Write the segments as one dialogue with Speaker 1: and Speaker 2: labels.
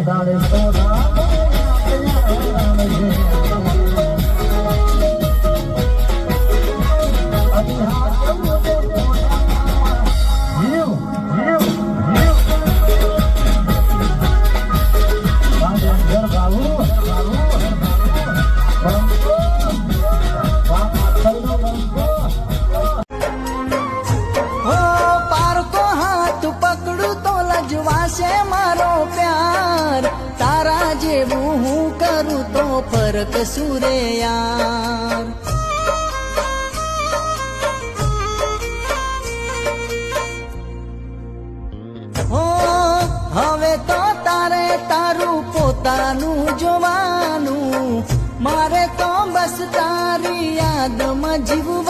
Speaker 1: Everybody's ફરક સુરે યાર હો હવે તો તારે તારું પોતાનું જોવાનું મારે તો બસ તારી યાદમાં જીવવાનું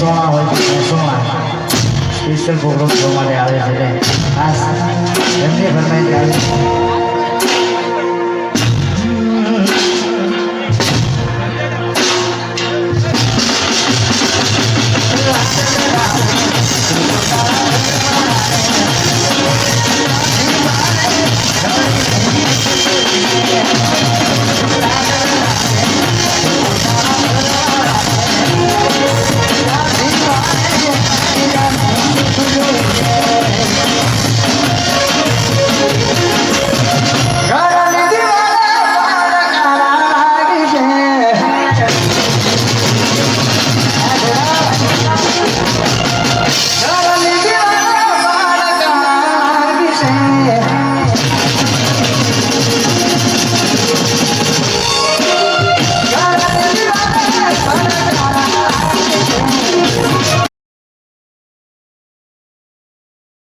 Speaker 2: મહેસાણા હોય તો મહેસાણા સ્પેશિયલ પ્રોગ્રામ જોવા માટે આવે છે. ખાસ એમની ફરમાઈશ આવે છે Yeah.